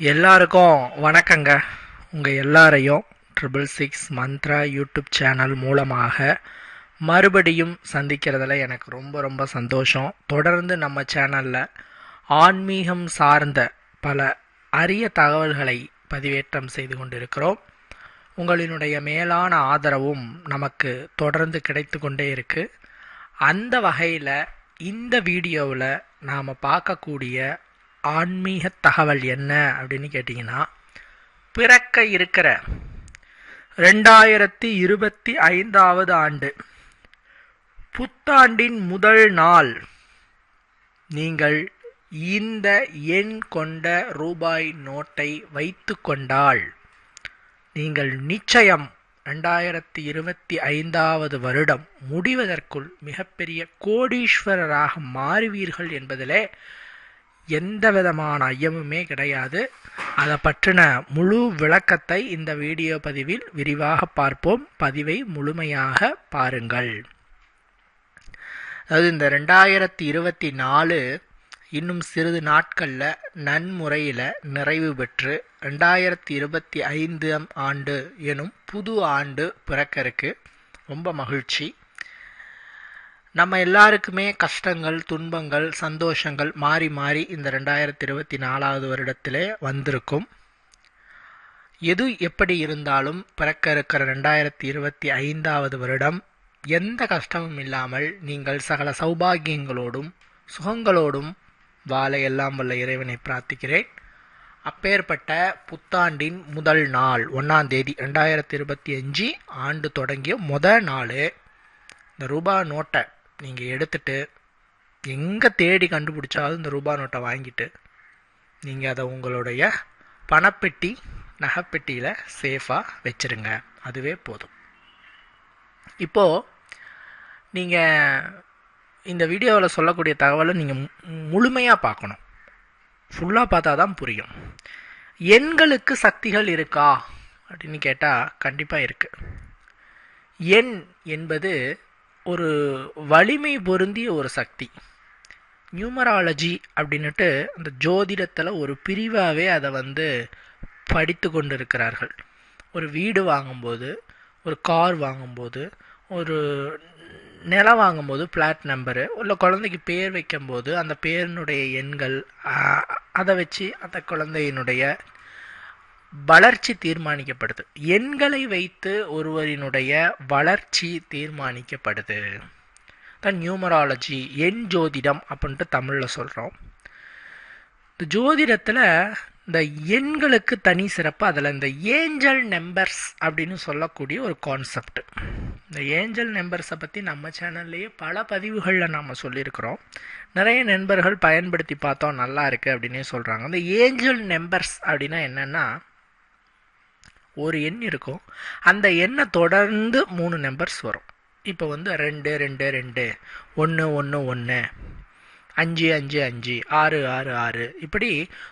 எல்லாருக்கும் வணக்கங்க. உங்கள் எல்லாரையும் triple six Mantra YouTube channel மூலமாக மறுபடியும் சந்திக்கிறதுல எனக்கு ரொம்ப ரொம்ப சந்தோஷம். தொடர்ந்து நம்ம சேனலில் ஆன்மீகம் சார்ந்த பல அரிய தகவல்களை பதிவேற்றம் செய்து கொண்டிருக்கிறோம். உங்களினுடைய மேலான ஆதரவும் நமக்கு தொடர்ந்து கிடைத்து கொண்டே இருக்குது அந்த வகையில் இந்த வீடியோவில் நாம் பார்க்கக்கூடிய ஆன்மீக தகவல் என்ன அப்படின்னு கேட்டிங்கன்னா பிறக்க இருக்கிற ரெண்டாயிரத்தி இருபத்தி ஐந்தாவது ஆண்டு புத்தாண்டின் முதல் நாள் நீங்கள் இந்த எண் கொண்ட ரூபாய் நோட்டை வைத்து கொண்டால் நீங்கள் நிச்சயம் ரெண்டாயிரத்தி இருபத்தி ஐந்தாவது வருடம் முடிவதற்குள் மிகப்பெரிய கோடீஸ்வரராக மாறுவீர்கள் என்பதிலே எந்த விதமான ஐயமுமே கிடையாது. அதை பற்றின முழு விளக்கத்தை இந்த வீடியோ பதிவில் விரிவாக பார்ப்போம். பதிவை முழுமையாக பாருங்கள். அதாவது இந்த ரெண்டாயிரத்தி இருபத்தி நாலு இன்னும் சிறிது நாட்களில் நன்முறையில் நிறைவு பெற்று ரெண்டாயிரத்தி இருபத்தி ஐந்தாம் ஆண்டு எனும் புது ஆண்டு பிறக்க இருக்கு ரொம்ப மகிழ்ச்சி. நம்ம எல்லாருக்குமே கஷ்டங்கள் துன்பங்கள் சந்தோஷங்கள் மாறி மாறி இந்த ரெண்டாயிரத்தி இருபத்தி நாலாவது வருடத்திலே வந்திருக்கும். எது எப்படி இருந்தாலும் பிறக்க இருக்கிற ரெண்டாயிரத்தி இருபத்தி ஐந்தாவது வருடம் எந்த கஷ்டமும் இல்லாமல் நீங்கள் சகல சௌபாகியங்களோடும் சுகங்களோடும் வாழ எல்லாம் வல்ல இறைவனை பிரார்த்திக்கிறேன். அப்பேற்பட்ட புத்தாண்டின் முதல் நாள் ஒன்றாம் தேதி ரெண்டாயிரத்தி இருபத்தி அஞ்சு ஆண்டு தொடங்கிய முதல் நாள் இந்த ரூபா நோட்டை நீங்கள் எடுத்துட்டு எங்கே தேடி கண்டுபிடிச்சாலும் இந்த ரூபா நோட்டை வாங்கிட்டு நீங்கள் அதை உங்களுடைய பணப்பெட்டி நகைப்பெட்டியில் சேஃபாக வச்சுருங்க. அதுவே போதும். இப்போது நீங்கள் இந்த வீடியோவில் சொல்லக்கூடிய தகவலை நீங்கள் முழுமையாக பார்க்கணும். ஃபுல்லாக பார்த்தா தான் புரியும். எண்களுக்கு சக்திகள் இருக்கா? அப்படின்னு கேட்டால் கண்டிப்பாக இருக்குது எண் என்பது ஒரு வலிமை பொருந்திய ஒரு சக்தி. நியூமராலஜி அப்படின்னுட்டு அந்த ஜோதிடத்தில் ஒரு பிரிவாகவே அதை வந்து படித்து கொண்டு இருக்கிறார்கள் ஒரு வீடு வாங்கும்போது ஒரு கார் வாங்கும்போது ஒரு நிலம் வாங்கும்போது பிளாட் நம்பரு இல்லை குழந்தைக்கு பேர் வைக்கும்போது அந்த பேரினுடைய எண்கள் அதை வச்சு அந்த குழந்தையினுடைய வளர்ச்சி தீர்மானிக்கப்படுது. எண்களை வைத்து ஒருவரினுடைய வளர்ச்சி தீர்மானிக்கப்படுது. தான் நியூமராலஜி எண் ஜோதிடம் அப்படின்ட்டு தமிழில் சொல்கிறோம் இந்த ஜோதிடத்தில் இந்த எண்களுக்கு தனி சிறப்பு அதில் இந்த ஏஞ்சல் நம்பர்ஸ் அப்படின்னு சொல்லக்கூடிய ஒரு கான்செப்ட். இந்த ஏஞ்சல் நம்பர்ஸை பற்றி நம்ம சேனல்லையே பல பதிவுகளில் நாம் சொல்லியிருக்கிறோம். நிறைய நண்பர்கள் பயன்படுத்தி பார்த்தோம் நல்லா இருக்குது அப்படின்னே சொல்கிறாங்க இந்த ஏஞ்சல் நம்பர்ஸ் அப்படின்னா என்னென்னா ஒரு எண் இருக்கும். அந்த எண்ணை தொடர்ந்து மூணு நம்பர்ஸ் வரும். இப்போ வந்து ரெண்டு ரெண்டு ரெண்டு ஒன்று ஒன்று ஒன்று அஞ்சு அஞ்சு அஞ்சு ஆறு ஆறு ஆறு. இப்படி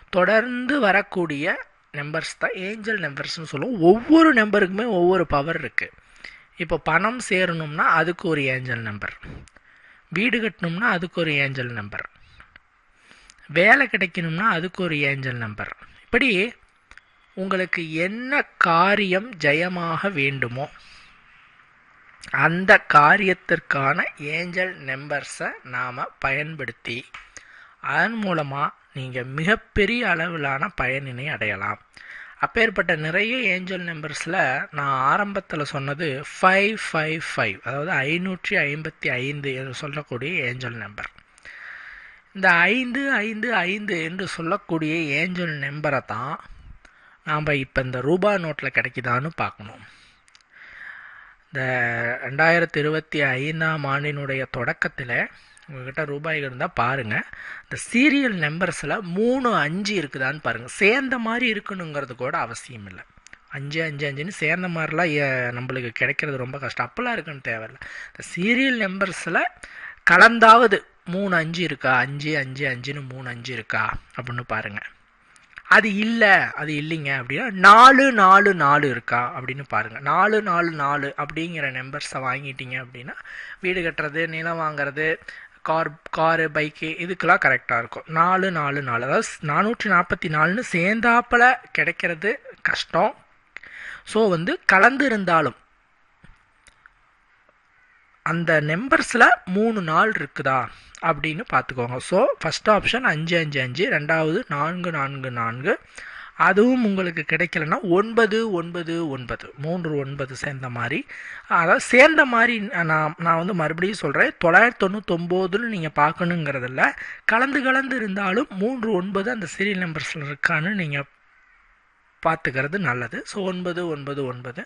தொடர்ந்து வரக்கூடிய நம்பர்ஸ் தான் ஏஞ்சல் நம்பர்ஸ்னு சொல்லுவோம். ஒவ்வொரு நம்பருக்குமே ஒவ்வொரு பவர் இருக்குது இப்போ பணம் சேரணும்னா அதுக்கு ஒரு ஏஞ்சல் நம்பர் வீடு கட்டணும்னா அதுக்கு ஒரு ஏஞ்சல் நம்பர் வேலை கிடைக்கணும்னா அதுக்கு ஒரு ஏஞ்சல் நம்பர் இப்படி உங்களுக்கு என்ன காரியம் ஜெயமாக வேண்டுமோ அந்த காரியத்திற்கான ஏஞ்சல் நம்பர்ஸை நாம் பயன்படுத்தி அதன் மூலமாக நீங்கள் மிகப்பெரிய அளவிலான பயனினை அடையலாம். அப்பேற்பட்ட நிறைய ஏஞ்சல் நம்பர்ஸில் நான் ஆரம்பத்தில் சொன்னது ஃபைவ் ஃபைவ் ஃபைவ் அதாவது ஐநூற்றி ஐம்பத்தி ஐந்து என்று சொல்லக்கூடிய ஏஞ்சல் நம்பர். இந்த ஐந்து ஐந்து ஐந்து என்று சொல்லக்கூடிய ஏஞ்சல் நம்பரை தான் நாம் இப்போ இந்த ரூபா நோட்டில் கிடைக்குதான்னு பார்க்கணும். இந்த ரெண்டாயிரத்தி இருபத்தி ஐந்தாம் ஆண்டினுடைய தொடக்கத்தில் உங்கள்கிட்ட ரூபாய் இருந்தால் பாருங்கள் இந்த சீரியல் நம்பர்ஸில் மூணு அஞ்சு இருக்குதான்னு பாருங்கள் சேர்ந்த மாதிரி இருக்கணுங்கிறது கூட அவசியம் இல்லை. அஞ்சு அஞ்சு அஞ்சுன்னு சேர்ந்த மாதிரிலாம் நம்மளுக்கு கிடைக்கிறது ரொம்ப கஷ்டம். அப்போல்லாம் இருக்குன்னு தேவையில்ல. இந்த சீரியல் நம்பர்ஸில் கலந்தாவது மூணு அஞ்சு இருக்கா? அஞ்சு அஞ்சு அஞ்சுன்னு மூணு அஞ்சு இருக்கா? அப்படின்னு பாருங்கள் அது இல்லை அது இல்லைங்க அப்படின்னா நாலு நாலு நாலு இருக்கா அப்படின்னு பாருங்கள் நாலு நாலு நாலு அப்படிங்கிற நம்பர்ஸை வாங்கிட்டீங்க அப்படின்னா வீடு கட்டுறது நிலம் வாங்குறது கார் காரு பைக்கு இதுக்கெல்லாம் கரெக்டாக இருக்கும். நாலு நாலு நாலு. அதாவது நானூற்றி நாற்பத்தி நாலுன்னு சேர்ந்தாப்பில் கிடைக்கிறது கஷ்டம். ஸோ வந்து கலந்து இருந்தாலும் அந்த நெம்பர்ஸில் மூணு நாள் இருக்குதா அப்படின்னு பார்த்துக்கோங்க. ஸோ ஃபஸ்ட் ஆப்ஷன் அஞ்சு அஞ்சு அஞ்சு ரெண்டாவது நான்கு நான்கு நான்கு. அதுவும் உங்களுக்கு கிடைக்கலன்னா ஒன்பது ஒன்பது ஒன்பது. மூன்று ஒன்பது சேர்ந்த மாதிரி. அதாவது சேர்ந்த மாதிரி நான் நான் வந்து மறுபடியும் சொல்கிறேன் தொள்ளாயிரத்தி தொண்ணூத்தொம்போதுன்னு நீங்கள் பார்க்கணுங்கிறதில்ல. கலந்து கலந்து இருந்தாலும் மூன்று ஒன்பது அந்த சீரியல் நம்பர்ஸில் இருக்கான்னு நீங்கள் பார்த்துக்கிறது நல்லது. ஸோ ஒன்பது ஒன்பது ஒன்பது.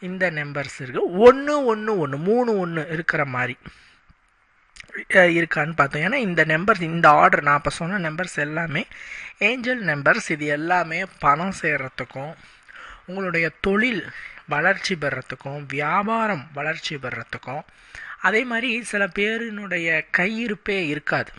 இந்த நம்பர்ஸ் இருக்குது ஒன்று ஒன்று ஒன்று மூணு ஒன்று இருக்கிற மாதிரி இருக்கான்னு பார்த்தோம். ஏன்னா இந்த நம்பர்ஸ் இந்த ஆர்டர் நான் இப்போ சொன்ன நம்பர்ஸ் எல்லாமே ஏஞ்சல் நம்பர்ஸ் இது எல்லாமே பணம் சேர்கிறதுக்கும் உங்களுடைய தொழில் வளர்ச்சி பெறத்துக்கும் வியாபாரம் வளர்ச்சி பெறத்துக்கும் அதே மாதிரி சில பேரினுடைய கையிருப்பே இருக்காது.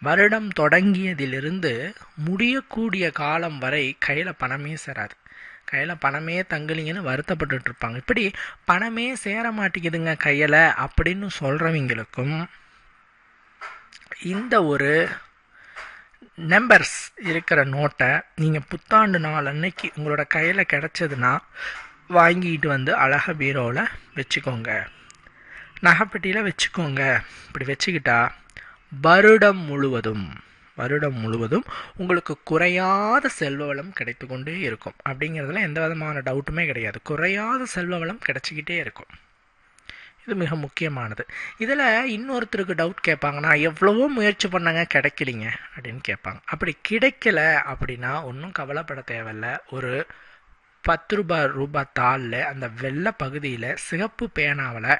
வருடம் தொடங்கியதிலிருந்து முடியக்கூடிய காலம் வரை கையில் பணமே சேராது. கையில் பணமே தங்கலிங்கன்னு வருத்தப்பட்டு இருப்பாங்க இப்படி பணமே சேர மாட்டேங்குதுங்க கையில் அப்படின்னு சொல்கிறவங்களுக்கும் இந்த ஒரு நம்பர்ஸ் இருக்கிற நோட்டை நீங்கள் புத்தாண்டு நாள் அன்னைக்கு உங்களோட கையில் கிடச்சதுன்னா வாங்கிட்டு வந்து அழக பீரோவில் வச்சுக்கோங்க. நகைப்பெட்டியில் வச்சுக்கோங்க. இப்படி வச்சுக்கிட்டா வருடம் முழுவதும் வருடம் முழுவதும் உங்களுக்கு குறையாத செல்வ வளம் கிடைத்து கொண்டே இருக்கும். அப்படிங்கிறதுல எந்த விதமான டவுட்டுமே கிடையாது. குறையாத செல்வ வளம் கிடைச்சிக்கிட்டே இருக்கும். இது மிக முக்கியமானது. இதில் இன்னொருத்தருக்கு டவுட் கேட்பாங்க நான் எவ்வளவோ முயற்சி பண்ணாங்க கிடைக்கலிங்க அப்படின்னு கேட்பாங்க. அப்படி கிடைக்கல அப்படின்னா ஒன்றும் கவலைப்பட தேவையில்ல. ஒரு பத்து ரூபாய் ரூபாய் தாளில் அந்த வெள்ளை பகுதியில் சிகப்பு பேனாவில்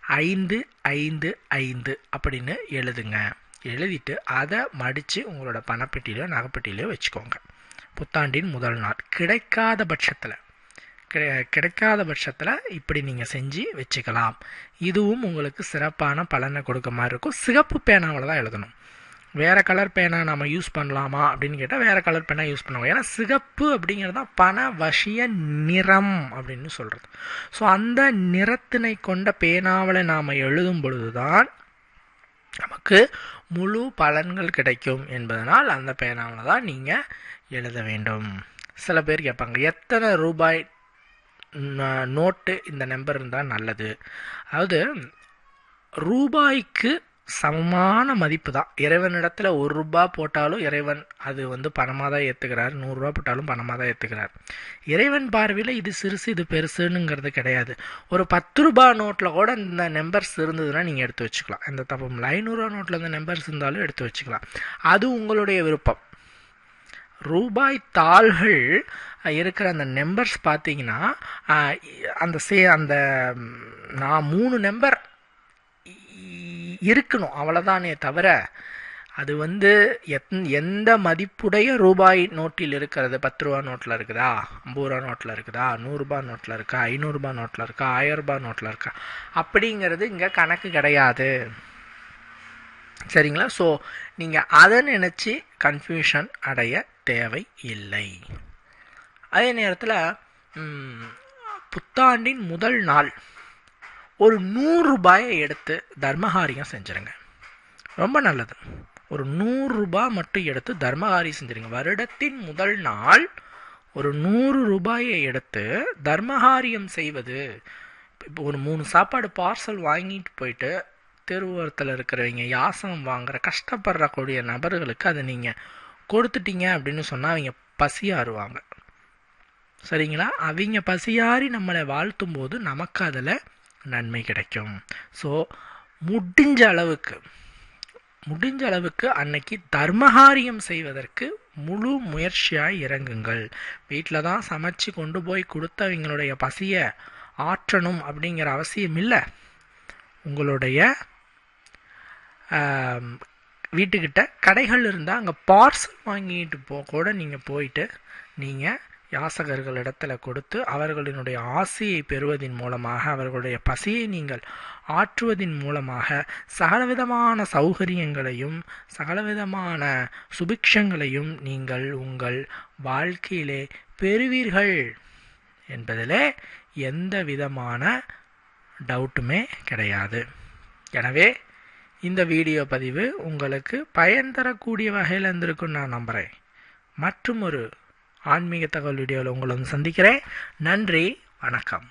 ஐந்து ஐந்து ஐந்து அப்படின்னு எழுதுங்க. எழுதிட்டு அதை மடித்து உங்களோட பணப்பெட்டியிலையோ நகைப்பெட்டியிலையோ வச்சுக்கோங்க. புத்தாண்டின் முதல் நாள். கிடைக்காத பட்சத்தில். கிடை கிடைக்காத பட்சத்தில் இப்படி நீங்கள் செஞ்சு வச்சுக்கலாம். இதுவும் உங்களுக்கு சிறப்பான பலனை கொடுக்க மாதிரி இருக்கும். சிகப்பு பேனாவில் தான் எழுதணும். வேறு கலர் பேனா நம்ம யூஸ் பண்ணலாமா அப்படின்னு கேட்டால் வேறு கலர் பேனா யூஸ் பண்ணுவோம். ஏன்னா சிகப்பு அப்படிங்கிறது தான் பண வசிய நிறம் அப்படின்னு சொல்கிறது ஸோ அந்த நிறத்தினை கொண்ட பேனாவில் நாம் எழுதும் பொழுது தான் நமக்கு முழு பலன்கள் கிடைக்கும் என்பதனால் அந்த பேனாவில் தான் நீங்கள் எழுத வேண்டும். சில பேர் கேட்பாங்க எத்தனை ரூபாய் நோட்டு இந்த நம்பர் இருந்தால் நல்லது? அதாவது ரூபாய்க்கு சமமான மதிப்பு தான். இறைவனிடத்தில் ஒரு ரூபா போட்டாலும் இறைவன் அது வந்து பணமாக தான் ஏற்றுக்கிறார் நூறுரூவா போட்டாலும் பணமாக தான் ஏற்றுக்கிறார் இறைவன் பார்வையில் இது சிறுசு இது பெருசுங்கிறது கிடையாது. ஒரு பத்து ரூபா நோட்டில் கூட இந்த நம்பர்ஸ் இருந்ததுன்னா நீங்கள் எடுத்து வச்சுக்கலாம். எந்த தப்பும் இல்லை. ஐநூறுரூவா நோட்டில் இந்த நம்பர்ஸ் இருந்தாலும் எடுத்து வச்சுக்கலாம். அது உங்களுடைய விருப்பம். ரூபாய் தாள்கள் இருக்கிற அந்த நம்பர்ஸ் பார்த்தீங்கன்னா அந்த சே அந்த நான் மூணு நம்பர் இருக்கணும் அவ்வளோதானே தவிர அது வந்து எத் எந்த மதிப்புடைய ரூபாய் நோட்டில் இருக்கிறது? பத்து ரூபா நோட்டில் இருக்குதா? ஐம்பது ரூபா நோட்டில் இருக்குதா? நூறுரூபா நோட்டில் இருக்கா? ஐநூறுரூபா நோட்டில் இருக்கா? ஆயிரம் நோட்டில் இருக்கா? அப்படிங்கிறது இங்கே கணக்கு கிடையாது. சரிங்களா? ஸோ நீங்கள் அதை நினச்சி கன்ஃபியூஷன் அடைய தேவை இல்லை. அதே நேரத்தில் புத்தாண்டின் முதல் நாள் ஒரு நூறு ரூபாயை எடுத்து தர்மகாரியம் செஞ்சுருங்க. ரொம்ப நல்லது. ஒரு நூறு ரூபாய் மட்டும் எடுத்து தர்மகாரியம் செஞ்சுருங்க. வருடத்தின் முதல் நாள் ஒரு நூறு ரூபாயை எடுத்து தர்மகாரியம் செய்வது. இப்போ ஒரு மூணு சாப்பாடு பார்சல் வாங்கிட்டு போயிட்டு தெருவோரத்தில் இருக்கிறவங்க யாசம் வாங்குற கஷ்டப்படுறக்கூடிய நபர்களுக்கு அதை நீங்கள் கொடுத்துட்டீங்க அப்படின்னு சொன்னால் அவங்க பசியாறுவாங்க சரிங்களா? அவங்க பசியாறி நம்மளை வாழ்த்தும் போது நமக்கு அதில் நன்மை கிடைக்கும். ஸோ முடிஞ்ச அளவுக்கு முடிஞ்ச அளவுக்கு அன்னைக்கு தர்மகாரியம் செய்வதற்கு முழு முயற்சியாக இறங்குங்கள். வீட்டில் தான் சமைச்சு கொண்டு போய் கொடுத்தவங்களுடைய பசியை ஆற்றணும் அப்படிங்கிற அவசியம் இல்லை. உங்களுடைய வீட்டுக்கிட்ட கடைகள் இருந்தால் அங்கே பார்சல் வாங்கிட்டு போ கூட நீங்கள் போயிட்டு நீங்கள் யாசகர்களிடத்தில் கொடுத்து அவர்களினுடைய ஆசையை பெறுவதன் மூலமாக அவர்களுடைய பசியை நீங்கள் ஆற்றுவதன் மூலமாக சகலவிதமான சௌகரியங்களையும் சகலவிதமான சுபிக்ஷங்களையும் நீங்கள் உங்கள் வாழ்க்கையிலே பெறுவீர்கள் என்பதில் எந்த விதமான டவுட்டுமே கிடையாது. எனவே இந்த வீடியோ பதிவு உங்களுக்கு பயன் தரக்கூடிய வகையில் இருந்திருக்குன்னு நான் நம்புகிறேன் மற்றும் ஒரு ஆன்மீக தகவல் வீடியோவில் உங்களை வந்து சந்திக்கிறேன். நன்றி வணக்கம்.